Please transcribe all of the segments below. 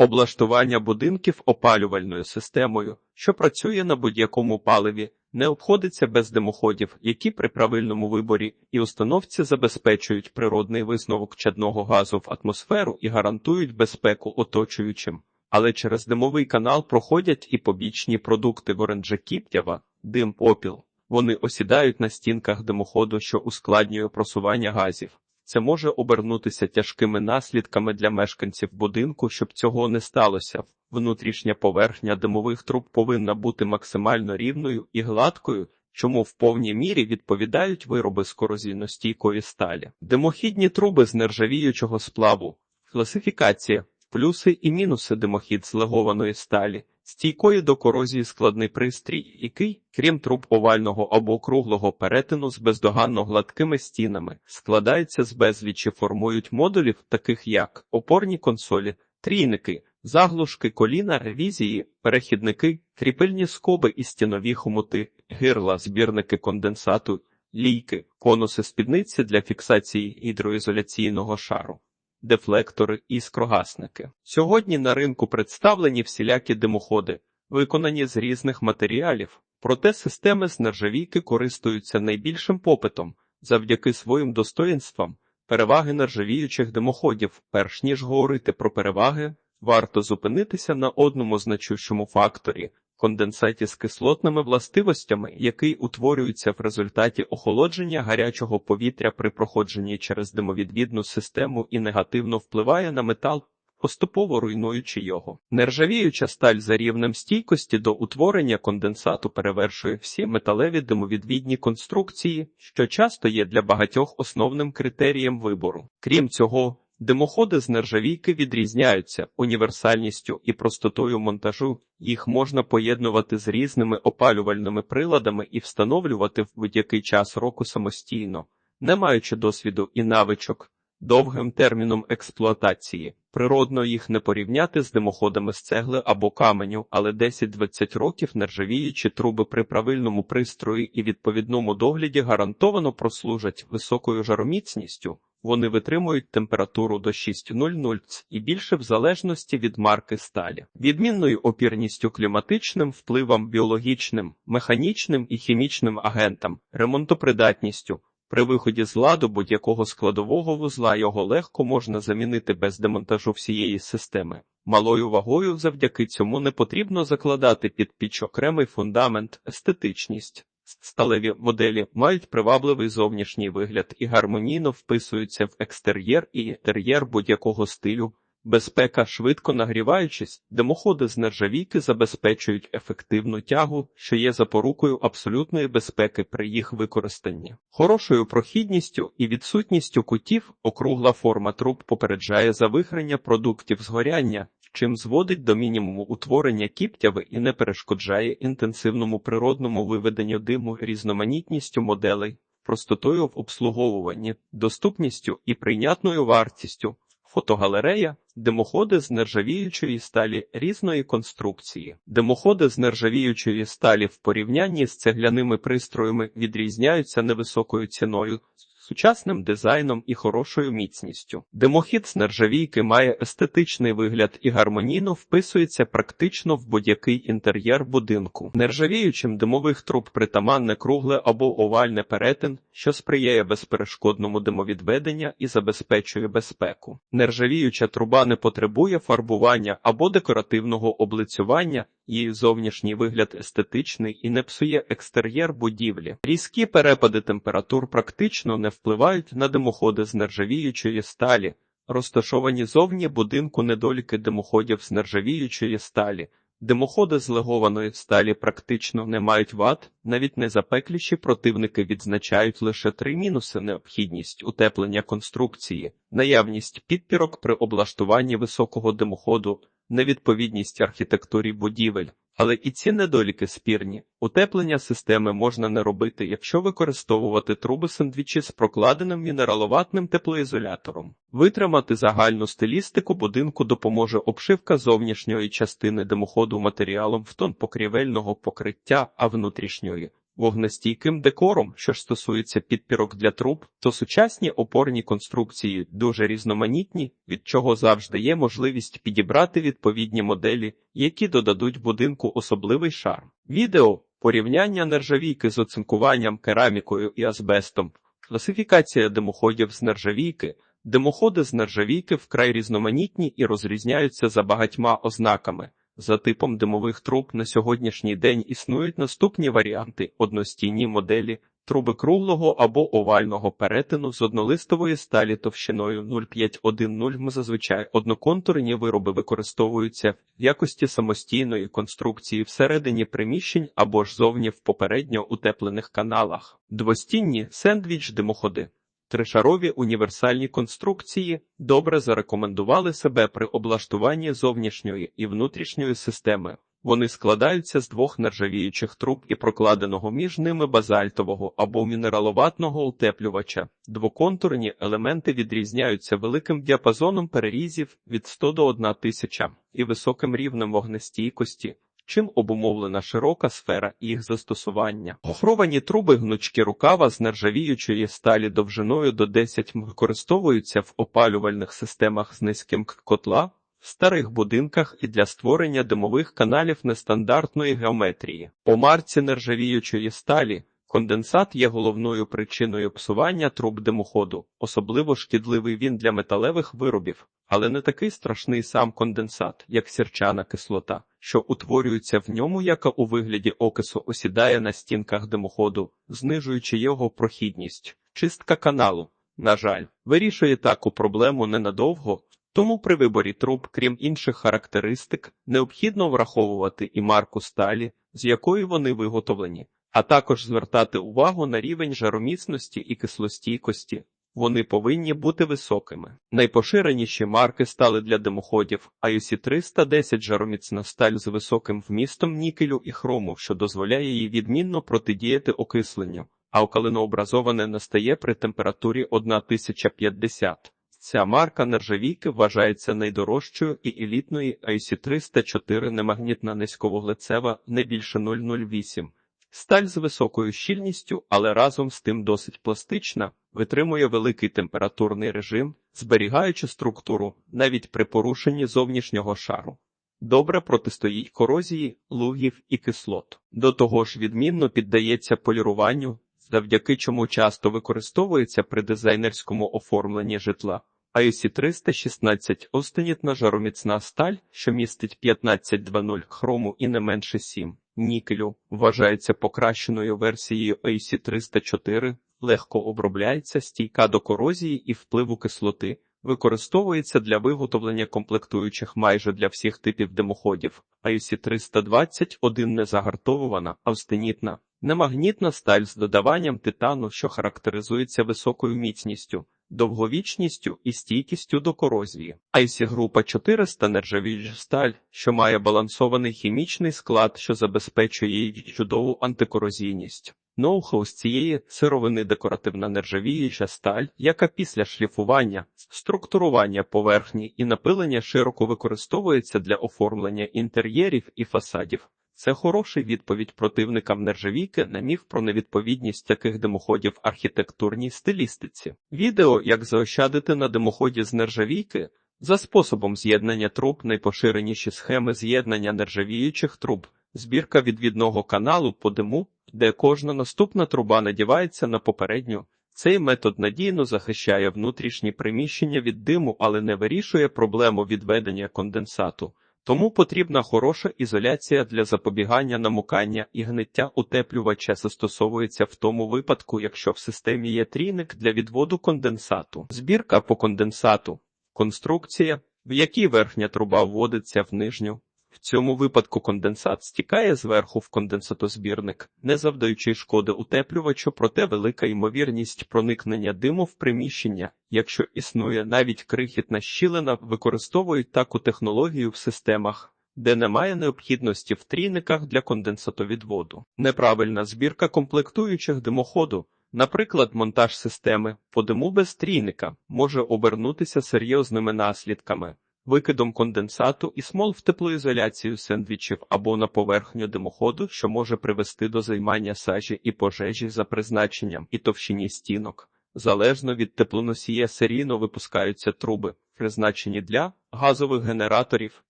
Облаштування будинків опалювальною системою, що працює на будь-якому паливі, не обходиться без димоходів, які при правильному виборі і установці забезпечують природний висновок чадного газу в атмосферу і гарантують безпеку оточуючим. Але через димовий канал проходять і побічні продукти в оранжа кіптява, дим, попіл. Вони осідають на стінках димоходу, що ускладнює просування газів. Це може обернутися тяжкими наслідками для мешканців будинку, щоб цього не сталося. Внутрішня поверхня димових труб повинна бути максимально рівною і гладкою, чому в повній мірі відповідають вироби з корозійностійкої сталі. Димохідні труби з нержавіючого сплаву. Класифікація. Плюси і мінуси димохід з легованої сталі. Стійкої до корозії складний пристрій, який, крім труб овального або круглого перетину з бездоганно гладкими стінами, складається з безлічі формують модулів, таких як опорні консолі, трійники, заглушки коліна, ревізії, перехідники, кріпильні скоби і стінові хомути, гирла, збірники конденсату, лійки, конуси спідниці для фіксації гідроізоляційного шару дефлектори і скрогасники. Сьогодні на ринку представлені всілякі димоходи, виконані з різних матеріалів, проте системи з нержавійки користуються найбільшим попитом завдяки своїм достоїнствам. Переваги нержавіючих димоходів, перш ніж говорити про переваги, варто зупинитися на одному значущому факторі конденсаті з кислотними властивостями, який утворюється в результаті охолодження гарячого повітря при проходженні через димовідвідну систему і негативно впливає на метал. Поступово руйнуючи його. Нержавіюча сталь за рівнем стійкості до утворення конденсату перевершує всі металеві димовідвідні конструкції, що часто є для багатьох основним критерієм вибору. Крім цього, Димоходи з нержавійки відрізняються універсальністю і простотою монтажу, їх можна поєднувати з різними опалювальними приладами і встановлювати в будь-який час року самостійно, не маючи досвіду і навичок, довгим терміном експлуатації. Природно їх не порівняти з димоходами з цегли або каменю, але 10-20 років нержавіючі труби при правильному пристрої і відповідному догляді гарантовано прослужать високою жароміцністю. Вони витримують температуру до 6,00 Ц і більше в залежності від марки сталі, відмінною опірністю кліматичним впливам біологічним, механічним і хімічним агентам, ремонтопридатністю. При виході з ладу будь-якого складового вузла його легко можна замінити без демонтажу всієї системи. Малою вагою завдяки цьому не потрібно закладати під піч окремий фундамент, естетичність. Сталеві моделі мають привабливий зовнішній вигляд і гармонійно вписуються в екстер'єр і інтер'єр будь-якого стилю. Безпека, швидко нагріваючись, димоходи з нержавійки забезпечують ефективну тягу, що є запорукою абсолютної безпеки при їх використанні. Хорошою прохідністю і відсутністю кутів округла форма труб попереджає завихрення продуктів згоряння, чим зводить до мінімуму утворення кіптяви і не перешкоджає інтенсивному природному виведенню диму різноманітністю моделей, простотою в обслуговуванні, доступністю і прийнятною вартістю. Фотогалерея, димоходи з нержавіючої сталі різної конструкції. Димоходи з нержавіючої сталі в порівнянні з цегляними пристроями відрізняються невисокою ціною, сучасним дизайном і хорошою міцністю. Димохід з нержавійки має естетичний вигляд і гармонійно вписується практично в будь-який інтер'єр будинку. Нержавіючим димових труб притаманне кругле або овальне перетин, що сприяє безперешкодному димовідведення і забезпечує безпеку. Нержавіюча труба не потребує фарбування або декоративного облицювання. Її зовнішній вигляд естетичний і не псує екстер'єр будівлі. Різкі перепади температур практично не впливають на димоходи з нержавіючої сталі, розташовані зовні будинку недоліки димоходів з нержавіючої сталі. Димоходи з легованої сталі практично не мають вад, навіть найзапекліші противники відзначають лише три мінуси: необхідність утеплення конструкції, наявність підпірок при облаштуванні високого димоходу, невідповідність архітектурі будівель. Але і ці недоліки спірні. Утеплення системи можна не робити, якщо використовувати труби сендвічі з прокладеним мінераловатним теплоізолятором. Витримати загальну стилістику будинку допоможе обшивка зовнішньої частини димоходу матеріалом в тон покрівельного покриття, а внутрішньої вогнестійким декором, що ж стосується підпірок для труб, то сучасні опорні конструкції дуже різноманітні, від чого завжди є можливість підібрати відповідні моделі, які додадуть будинку особливий шарм. Відео порівняння нержавійки з оцинкуванням, керамікою і азбестом, класифікація димоходів з нержавійки. Димоходи з нержавійки вкрай різноманітні і розрізняються за багатьма ознаками. За типом димових труб на сьогоднішній день існують наступні варіанти: одностійні моделі, труби круглого або овального перетину з однолистової сталі товщиною 0,510 м. Зазвичай одноконтурні вироби використовуються в якості самостійної конструкції всередині приміщень або ж зовні в попередньо утеплених каналах. Двостінні сендвіч димоходи. Тришарові універсальні конструкції добре зарекомендували себе при облаштуванні зовнішньої і внутрішньої системи. Вони складаються з двох нержавіючих труб і прокладеного між ними базальтового або мінераловатного утеплювача. Двоконтурні елементи відрізняються великим діапазоном перерізів від 100 до 1000 і високим рівнем вогнестійкості чим обумовлена широка сфера їх застосування. Охровані труби гнучки рукава з нержавіючої сталі довжиною до 10 м використовуються в опалювальних системах з низьким котла, в старих будинках і для створення димових каналів нестандартної геометрії. По марці нержавіючої сталі Конденсат є головною причиною псування труб димоходу, особливо шкідливий він для металевих виробів, але не такий страшний сам конденсат, як сірчана кислота, що утворюється в ньому, яка у вигляді окису осідає на стінках димоходу, знижуючи його прохідність. Чистка каналу, на жаль, вирішує таку проблему ненадовго. Тому при виборі труб, крім інших характеристик, необхідно враховувати і марку сталі, з якої вони виготовлені а також звертати увагу на рівень жароміцності і кислостійкості. Вони повинні бути високими. Найпоширеніші марки стали для димоходів IUC 310 жароміцна сталь з високим вмістом нікелю і хрому, що дозволяє їй відмінно протидіяти окисленню, а окалинообразоване настає при температурі 1050. Ця марка нержавійки вважається найдорожчою і елітної IUC 304 немагнітна низьковуглецева не більше 008. Сталь з високою щільністю, але разом з тим досить пластична, витримує великий температурний режим, зберігаючи структуру навіть при порушенні зовнішнього шару. Добре протистоїть корозії, лугів і кислот. До того ж, відмінно піддається поліруванню, завдяки чому часто використовується при дизайнерському оформленні житла. IOC 316 остенітна жароміцна сталь, що містить 15,20 хрому і не менше 7 нікелю, вважається покращеною версією AC 304, легко обробляється, стійка до корозії і впливу кислоти, використовується для виготовлення комплектуючих майже для всіх типів димоходів. AC 321 не загартовувана, австенітна, немагнітна сталь з додаванням титану, що характеризується високою міцністю довговічністю і стійкістю до корозії. Айсі група 400 нержавіюча сталь, що має балансований хімічний склад, що забезпечує її чудову антикорозійність. Ноу-хау з цієї сировини декоративна нержавіюча сталь, яка після шліфування, структурування поверхні і напилення широко використовується для оформлення інтер'єрів і фасадів. Це хороший відповідь противникам нержавійки на міф про невідповідність таких димоходів архітектурній стилістиці. Відео, як заощадити на димоході з нержавійки, за способом з'єднання труб найпоширеніші схеми з'єднання нержавіючих труб, збірка відвідного каналу по диму, де кожна наступна труба надівається на попередню. Цей метод надійно захищає внутрішні приміщення від диму, але не вирішує проблему відведення конденсату. Тому потрібна хороша ізоляція для запобігання намукання і гниття утеплювача застосовується в тому випадку, якщо в системі є трійник для відводу конденсату. Збірка по конденсату, конструкція, в якій верхня труба вводиться в нижню, в цьому випадку конденсат стікає зверху в конденсатозбірник, не завдаючи шкоди утеплювачу, проте велика ймовірність проникнення диму в приміщення, якщо існує навіть крихітна щілина, використовують таку технологію в системах. Де немає необхідності в трійниках для конденсатовідводу. Неправильна збірка комплектуючих димоходу, наприклад, монтаж системи по диму без трійника може обернутися серйозними наслідками. викидом конденсату і смол в теплоізоляцію сендвічів або на поверхню димоходу, що може привести до займання сажі і пожежі за призначенням і товщині стінок. Залежно від теплоносія серійно випускаються труби, призначені для газових генераторів,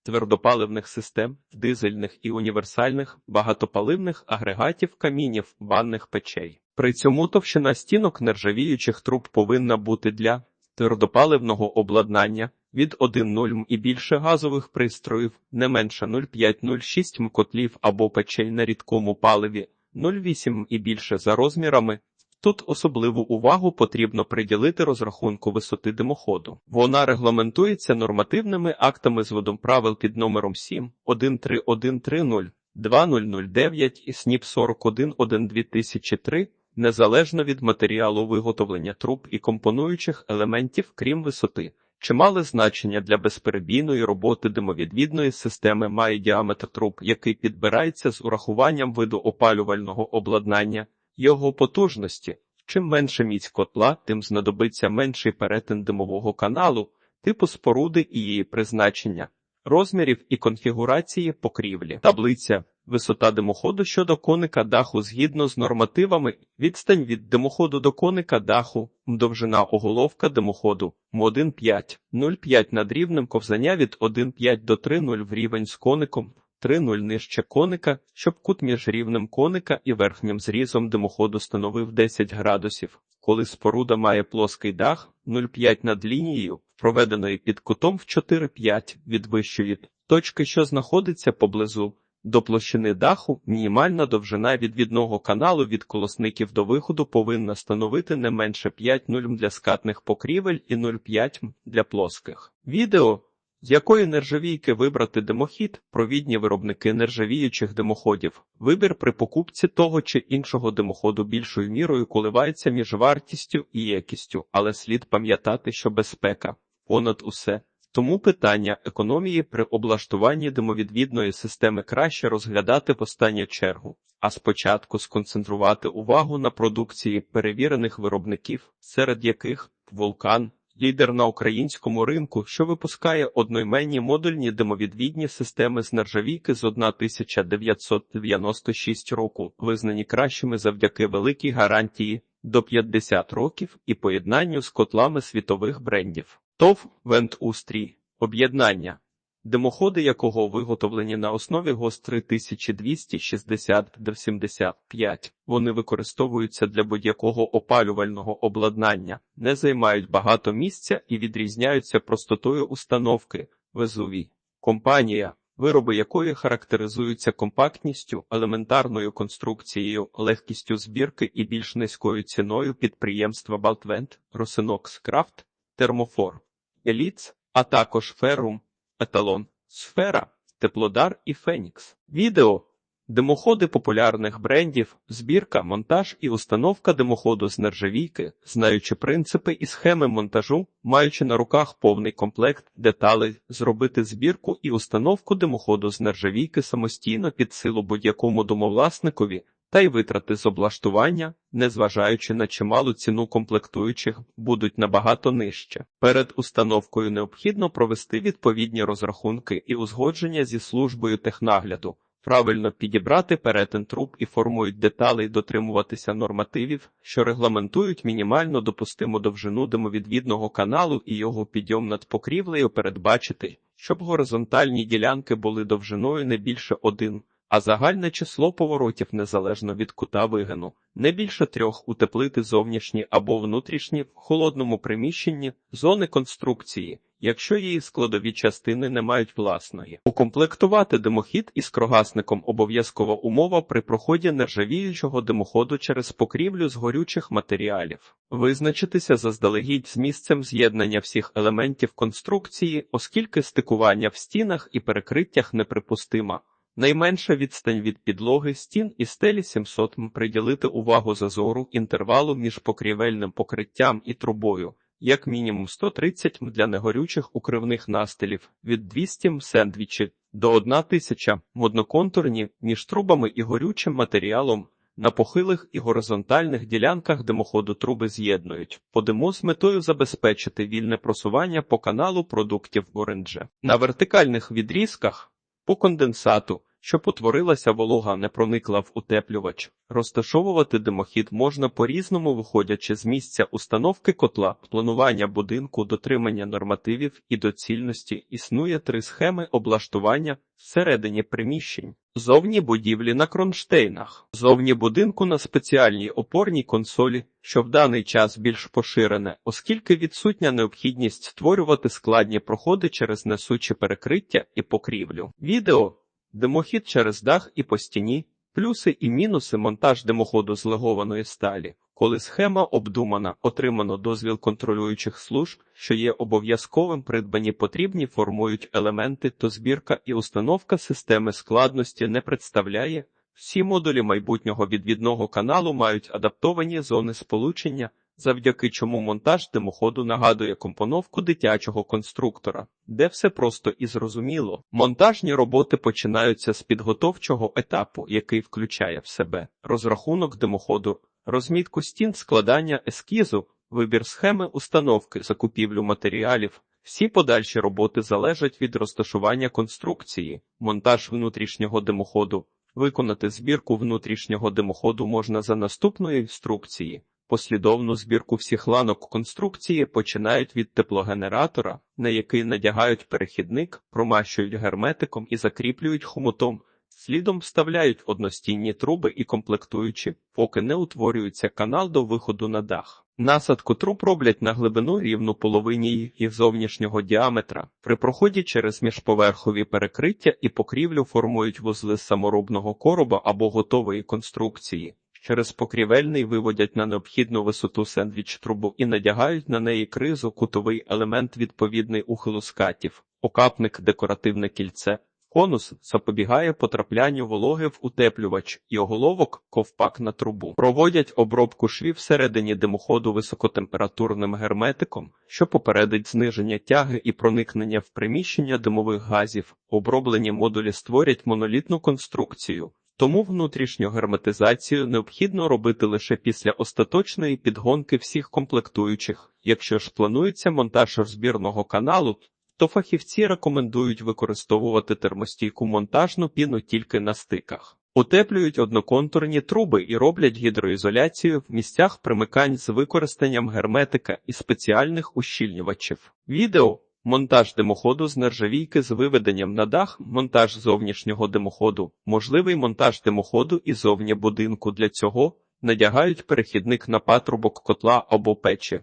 твердопаливних систем, дизельних і універсальних, багатопаливних агрегатів, камінів, ванних печей. При цьому товщина стінок нержавіючих труб повинна бути для твердопаливного обладнання від 1,0 і більше газових пристроїв, не менше 0,5-0,6 м котлів або печей на рідкому паливі, 0,8 і більше за розмірами. Тут особливу увагу потрібно приділити розрахунку висоти димоходу. Вона регламентується нормативними актами з водом правил під номером 7 13130 2009 і СНІП 41 2003 незалежно від матеріалу виготовлення труб і компонуючих елементів, крім висоти. Чимале значення для безперебійної роботи димовідвідної системи має діаметр труб, який підбирається з урахуванням виду опалювального обладнання, його потужності. Чим менше міць котла, тим знадобиться менший перетин димового каналу, типу споруди і її призначення, розмірів і конфігурації покрівлі. Таблиця. Висота димоходу щодо коника даху згідно з нормативами, відстань від димоходу до коника даху, довжина оголовка димоходу. М1,5, 0,5 над рівнем ковзання від 1,5 до 3,0 в рівень з коником, 3,0 нижче коника, щоб кут між рівнем коника і верхнім зрізом димоходу становив 10 градусів. Коли споруда має плоский дах, 0,5 над лінією, проведеної під кутом в 4,5 від вищої точки, що знаходиться поблизу. До площини даху мінімальна довжина відвідного каналу від колосників до виходу повинна становити не менше 5,0 для скатних покрівель і 0,5 для плоских. Відео, з якої нержавійки вибрати димохід, провідні виробники нержавіючих димоходів. Вибір при покупці того чи іншого димоходу більшою мірою коливається між вартістю і якістю, але слід пам'ятати, що безпека понад усе. Тому питання економії при облаштуванні димовідвідної системи краще розглядати в останню чергу, а спочатку сконцентрувати увагу на продукції перевірених виробників, серед яких вулкан, лідер на українському ринку, що випускає одноіменні модульні димовідвідні системи з нержавійки з 1996 року, визнані кращими завдяки великій гарантії до 50 років і поєднанню з котлами світових брендів. ТОВ «Вентустрій» – об'єднання, димоходи якого виготовлені на основі ГОС 3260-75. Вони використовуються для будь-якого опалювального обладнання, не займають багато місця і відрізняються простотою установки Везувій. Компанія, вироби якої характеризуються компактністю, елементарною конструкцією, легкістю збірки і більш низькою ціною підприємства Балтвент, Росинокс Крафт, Термофор. Еліц, а також Ферум, Еталон, Сфера, Теплодар і Фенікс. Відео Димоходи популярних брендів, збірка, монтаж і установка димоходу з нержавійки, знаючи принципи і схеми монтажу, маючи на руках повний комплект деталей, зробити збірку і установку димоходу з нержавійки самостійно під силу будь-якому домовласникові, та й витрати з облаштування, незважаючи на чималу ціну комплектуючих, будуть набагато нижче. Перед установкою необхідно провести відповідні розрахунки і узгодження зі службою технагляду, правильно підібрати перетин труб і формують деталей дотримуватися нормативів, що регламентують мінімально допустиму довжину димовідвідного каналу і його підйом над покрівлею передбачити, щоб горизонтальні ділянки були довжиною не більше один а загальне число поворотів незалежно від кута вигину, не більше трьох утеплити зовнішні або внутрішні в холодному приміщенні зони конструкції, якщо її складові частини не мають власної. Укомплектувати димохід із крогасником обов'язкова умова при проході нержавіючого димоходу через покрівлю з горючих матеріалів, визначитися заздалегідь з місцем з'єднання всіх елементів конструкції, оскільки стикування в стінах і перекриттях неприпустима. Найменша відстань від підлоги стін і стелі 700 м. Приділити увагу зазору інтервалу між покрівельним покриттям і трубою, як мінімум 130 м для негорючих укривних настилів, від 200 м сендвічі до 1000 м одноконтурні між трубами і горючим матеріалом. На похилих і горизонтальних ділянках димоходу труби з'єднують. По диму з метою забезпечити вільне просування по каналу продуктів орендже. На вертикальних відрізках по конденсату, щоб утворилася волога, не проникла в утеплювач. Розташовувати димохід можна по-різному, виходячи з місця установки котла, планування будинку, дотримання нормативів і доцільності. Існує три схеми облаштування всередині приміщень. Зовні будівлі на кронштейнах, зовні будинку на спеціальній опорній консолі, що в даний час більш поширене, оскільки відсутня необхідність створювати складні проходи через несучі перекриття і покрівлю. Відео димохід через дах і по стіні, плюси і мінуси монтаж димоходу з легованої сталі. Коли схема обдумана, отримано дозвіл контролюючих служб, що є обов'язковим придбані потрібні формують елементи, то збірка і установка системи складності не представляє. Всі модулі майбутнього відвідного каналу мають адаптовані зони сполучення, завдяки чому монтаж димоходу нагадує компоновку дитячого конструктора, де все просто і зрозуміло. Монтажні роботи починаються з підготовчого етапу, який включає в себе розрахунок димоходу, розмітку стін складання ескізу, вибір схеми установки, закупівлю матеріалів. Всі подальші роботи залежать від розташування конструкції, монтаж внутрішнього димоходу. Виконати збірку внутрішнього димоходу можна за наступної інструкції. Послідовну збірку всіх ланок конструкції починають від теплогенератора, на який надягають перехідник, промащують герметиком і закріплюють хомутом. Слідом вставляють одностінні труби і комплектуючі, поки не утворюється канал до виходу на дах. Насадку труб роблять на глибину рівну половині їх зовнішнього діаметра. При проході через міжповерхові перекриття і покрівлю формують вузли саморобного короба або готової конструкції. Через покрівельний виводять на необхідну висоту сендвіч трубу і надягають на неї кризу, кутовий елемент відповідний ухилу скатів, окапник, декоративне кільце. Конус запобігає потраплянню вологи в утеплювач і оголовок ковпак на трубу. Проводять обробку швів всередині димоходу високотемпературним герметиком, що попередить зниження тяги і проникнення в приміщення димових газів. Оброблені модулі створять монолітну конструкцію. Тому внутрішню герметизацію необхідно робити лише після остаточної підгонки всіх комплектуючих. Якщо ж планується монтаж розбірного каналу, то фахівці рекомендують використовувати термостійку монтажну піну тільки на стиках. Утеплюють одноконтурні труби і роблять гідроізоляцію в місцях примикань з використанням герметика і спеціальних ущільнювачів. Відео Монтаж димоходу з нержавійки з виведенням на дах, монтаж зовнішнього димоходу, можливий монтаж димоходу і зовні будинку. Для цього надягають перехідник на патрубок котла або печі,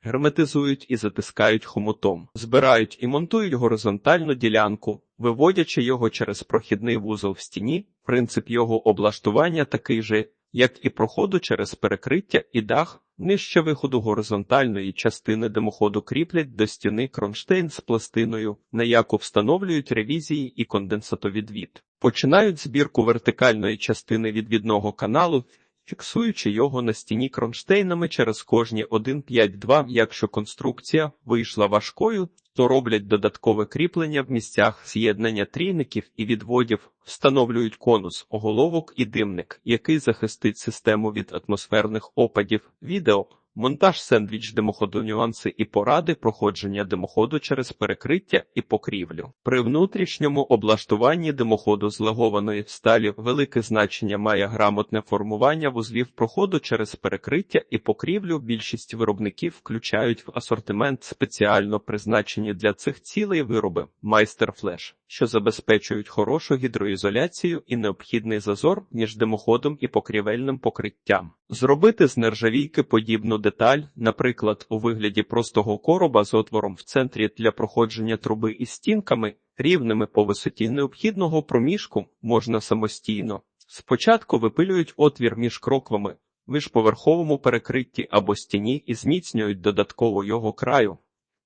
герметизують і затискають хомутом, збирають і монтують горизонтальну ділянку, виводячи його через прохідний вузол в стіні. Принцип його облаштування такий же, як і проходу через перекриття і дах. Нижче виходу горизонтальної частини димоходу кріплять до стіни кронштейн з пластиною, на яку встановлюють ревізії і конденсатовідвід. Починають збірку вертикальної частини відвідного каналу, фіксуючи його на стіні кронштейнами через кожні 1,5-2. Якщо конструкція вийшла важкою, то роблять додаткове кріплення в місцях з'єднання трійників і відводів, встановлюють конус, оголовок і димник, який захистить систему від атмосферних опадів. Відео Монтаж сендвіч димоходу нюанси і поради проходження димоходу через перекриття і покрівлю. При внутрішньому облаштуванні димоходу з лагованої сталі велике значення має грамотне формування вузлів проходу через перекриття і покрівлю. Більшість виробників включають в асортимент спеціально призначені для цих цілей вироби майстер флеш що забезпечують хорошу гідроізоляцію і необхідний зазор між димоходом і покрівельним покриттям. Зробити з нержавійки подібну деталь, наприклад, у вигляді простого короба з отвором в центрі для проходження труби із стінками, рівними по висоті необхідного проміжку, можна самостійно. Спочатку випилюють отвір між кроквами, міжповерховому перекритті або стіні і зміцнюють додатково його краю.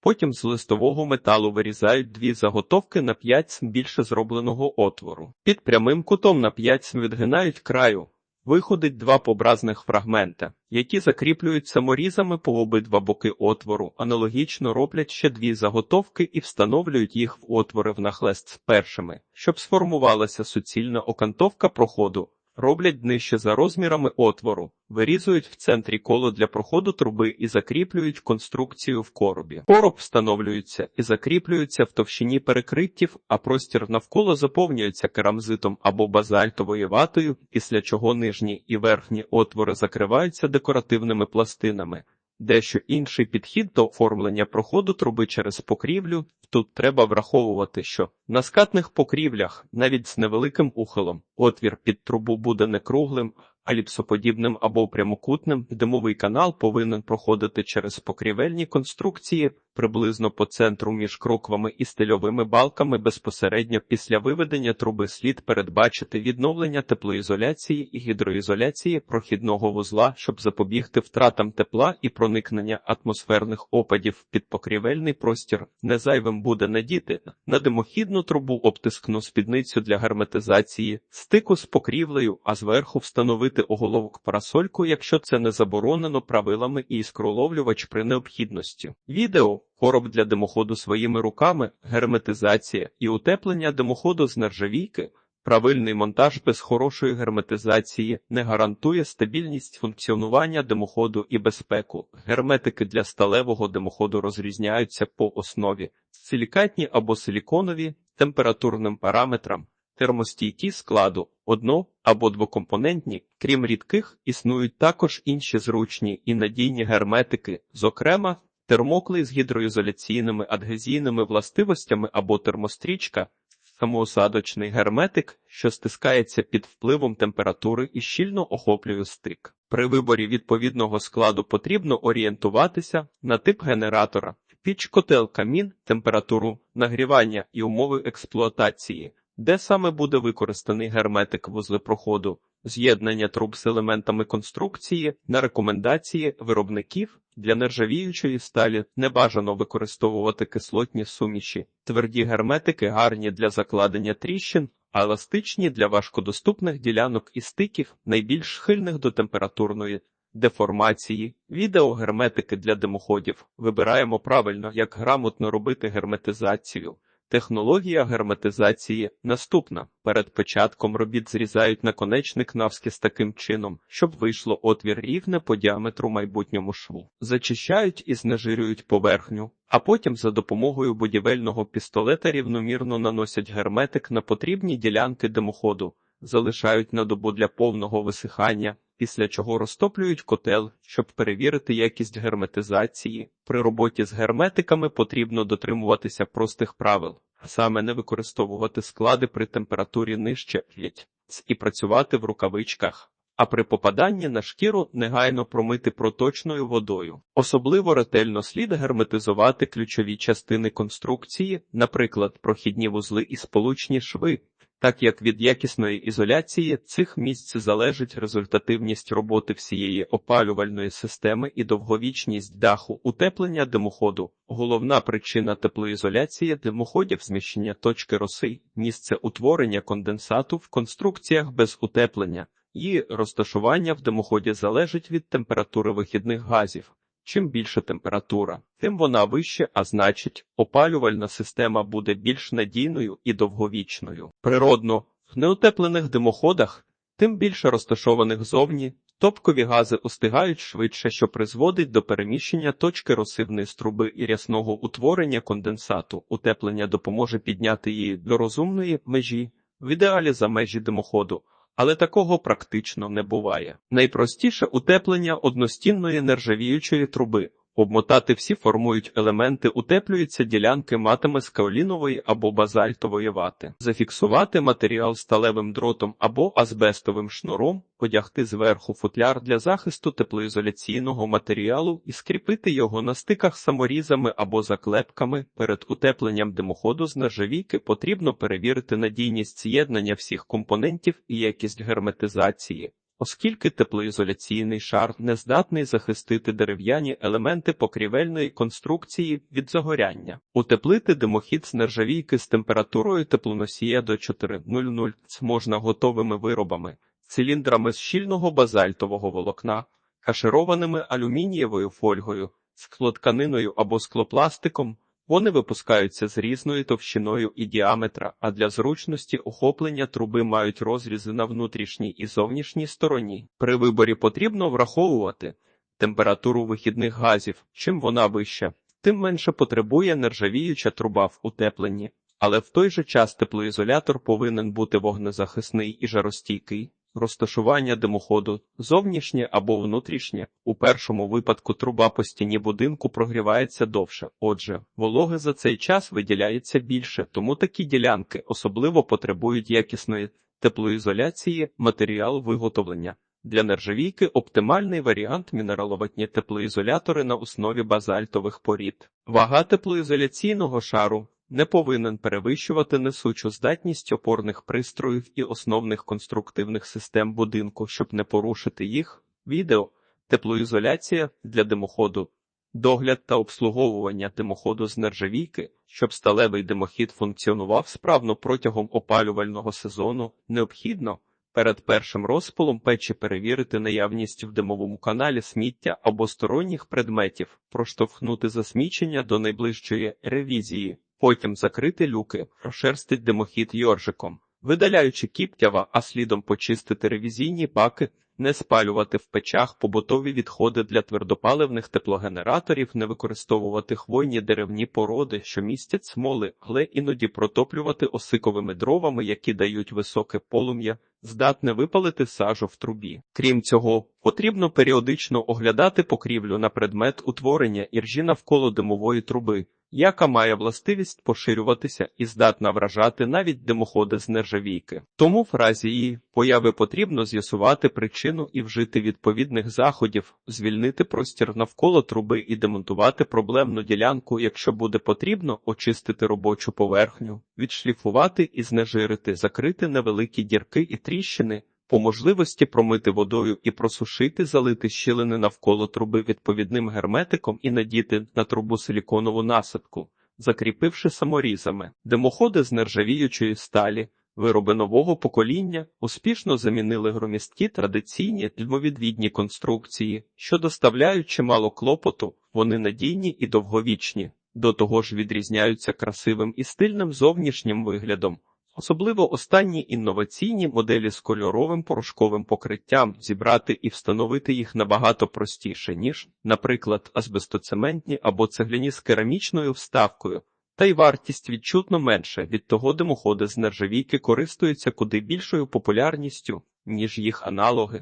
Потім з листового металу вирізають дві заготовки на 5 см більше зробленого отвору. Під прямим кутом на 5 см відгинають краю. Виходить два побразних фрагмента, які закріплюють саморізами по обидва боки отвору, аналогічно роблять ще дві заготовки і встановлюють їх в отвори внахлест з першими, щоб сформувалася суцільна окантовка проходу. Роблять нижче за розмірами отвору, вирізують в центрі коло для проходу труби і закріплюють конструкцію в коробі. Короб встановлюється і закріплюється в товщині перекриттів, а простір навколо заповнюється керамзитом або базальтовою ватою, після чого нижні і верхні отвори закриваються декоративними пластинами. Дещо інший підхід до оформлення проходу труби через покрівлю. Тут треба враховувати, що на скатних покрівлях, навіть з невеликим ухилом, отвір під трубу буде не круглим, а ліпсоподібним або прямокутним. Димовий канал повинен проходити через покрівельні конструкції приблизно по центру між кроквами і стильовими балками. Безпосередньо після виведення труби слід передбачити відновлення теплоізоляції і гідроізоляції прохідного вузла, щоб запобігти втратам тепла і проникнення атмосферних опадів під покрівельний простір. Незайвим буде надіти на димохідну трубу обтискну спідницю для герметизації, стику з покрівлею, а зверху встановити оголовок парасольку, якщо це не заборонено правилами і іскроловлювач при необхідності. Відео Короб для димоходу своїми руками, герметизація і утеплення димоходу з нержавійки. Правильний монтаж без хорошої герметизації не гарантує стабільність функціонування димоходу і безпеку. Герметики для сталевого димоходу розрізняються по основі силікатні або силіконові температурним параметрам, термостійкі складу, одно- або двокомпонентні, крім рідких, існують також інші зручні і надійні герметики, зокрема термоклей з гідроізоляційними адгезійними властивостями або термострічка, самоосадочний герметик, що стискається під впливом температури і щільно охоплює стик. При виборі відповідного складу потрібно орієнтуватися на тип генератора, піч котел камін, температуру нагрівання і умови експлуатації, де саме буде використаний герметик вузлепроходу, з'єднання труб з елементами конструкції на рекомендації виробників. Для нержавіючої сталі не бажано використовувати кислотні суміші. Тверді герметики гарні для закладення тріщин, а еластичні для важкодоступних ділянок і стиків, найбільш схильних до температурної деформації. Відеогерметики для димоходів. Вибираємо правильно, як грамотно робити герметизацію. Технологія герметизації наступна. Перед початком робіт зрізають наконечник навскіз таким чином, щоб вийшло отвір рівне по діаметру майбутньому шву. Зачищають і знежирюють поверхню, а потім за допомогою будівельного пістолета рівномірно наносять герметик на потрібні ділянки димоходу, залишають на добу для повного висихання, після чого розтоплюють котел, щоб перевірити якість герметизації. При роботі з герметиками потрібно дотримуватися простих правил, саме не використовувати склади при температурі нижче 5 і працювати в рукавичках. А при попаданні на шкіру негайно промити проточною водою. Особливо ретельно слід герметизувати ключові частини конструкції, наприклад, прохідні вузли і сполучні шви, так як від якісної ізоляції цих місць залежить результативність роботи всієї опалювальної системи і довговічність даху, утеплення димоходу. Головна причина теплоізоляції димоходів зміщення точки роси, місце утворення конденсату в конструкціях без утеплення. Її розташування в димоході залежить від температури вихідних газів. Чим більша температура, тим вона вище, а значить, опалювальна система буде більш надійною і довговічною. Природно, в неутеплених димоходах, тим більше розташованих зовні, топкові гази устигають швидше, що призводить до переміщення точки розсивної струби і рясного утворення конденсату. Утеплення допоможе підняти її до розумної межі, в ідеалі за межі димоходу але такого практично не буває. Найпростіше утеплення одностінної нержавіючої труби. Обмотати всі формують елементи, утеплюються ділянки матами з каолінової або базальтової вати, зафіксувати матеріал сталевим дротом або азбестовим шнуром, одягти зверху футляр для захисту теплоізоляційного матеріалу і скріпити його на стиках саморізами або заклепками. Перед утепленням димоходу з нержавійки потрібно перевірити надійність з'єднання всіх компонентів і якість герметизації оскільки теплоізоляційний шар не здатний захистити дерев'яні елементи покрівельної конструкції від загоряння, утеплити димохід з нержавійки з температурою теплоносія до 4,00 можна готовими виробами, циліндрами з щільного базальтового волокна, кашированими алюмінієвою фольгою, склотканиною або склопластиком. Вони випускаються з різною товщиною і діаметра, а для зручності охоплення труби мають розрізи на внутрішній і зовнішній стороні. При виборі потрібно враховувати температуру вихідних газів. Чим вона вища, тим менше потребує нержавіюча труба в утепленні. Але в той же час теплоізолятор повинен бути вогнезахисний і жаростійкий. Розташування димоходу зовнішнє або внутрішнє. У першому випадку труба по стіні будинку прогрівається довше. Отже, вологи за цей час виділяється більше, тому такі ділянки особливо потребують якісної теплоізоляції, матеріал виготовлення. Для нержавійки оптимальний варіант мінераловатні теплоізолятори на основі базальтових порід. Вага теплоізоляційного шару не повинен перевищувати несучу здатність опорних пристроїв і основних конструктивних систем будинку, щоб не порушити їх. Відео теплоізоляція для димоходу. Догляд та обслуговування димоходу з нержавійки, щоб сталевий димохід функціонував справно протягом опалювального сезону, необхідно перед першим розпалом печі перевірити наявність в димовому каналі сміття або сторонніх предметів, проштовхнути засмічення до найближчої ревізії, потім закрити люки, розшерстить димохід йоржиком, видаляючи кіптява, а слідом почистити ревізійні баки, не спалювати в печах побутові відходи для твердопаливних теплогенераторів, не використовувати хвойні деревні породи, що містять смоли, але іноді протоплювати осиковими дровами, які дають високе полум'я, здатне випалити сажу в трубі. Крім цього, потрібно періодично оглядати покрівлю на предмет утворення іржі навколо димової труби, яка має властивість поширюватися і здатна вражати навіть димоходи з нержавійки. Тому в разі її появи потрібно з'ясувати причину і вжити відповідних заходів, звільнити простір навколо труби і демонтувати проблемну ділянку, якщо буде потрібно, очистити робочу поверхню, відшліфувати і знежирити, закрити невеликі дірки і тріщини. По можливості промити водою і просушити, залити щілини навколо труби відповідним герметиком і надіти на трубу силіконову насадку, закріпивши саморізами. Димоходи з нержавіючої сталі, вироби нового покоління, успішно замінили громісткі традиційні димовідвідні конструкції, що доставляють чимало клопоту, вони надійні і довговічні, до того ж відрізняються красивим і стильним зовнішнім виглядом. Особливо останні інноваційні моделі з кольоровим порошковим покриттям зібрати і встановити їх набагато простіше, ніж, наприклад, азбестоцементні або цегляні з керамічною вставкою, та й вартість відчутно менше, від того димоходи з нержавійки користуються куди більшою популярністю, ніж їх аналоги.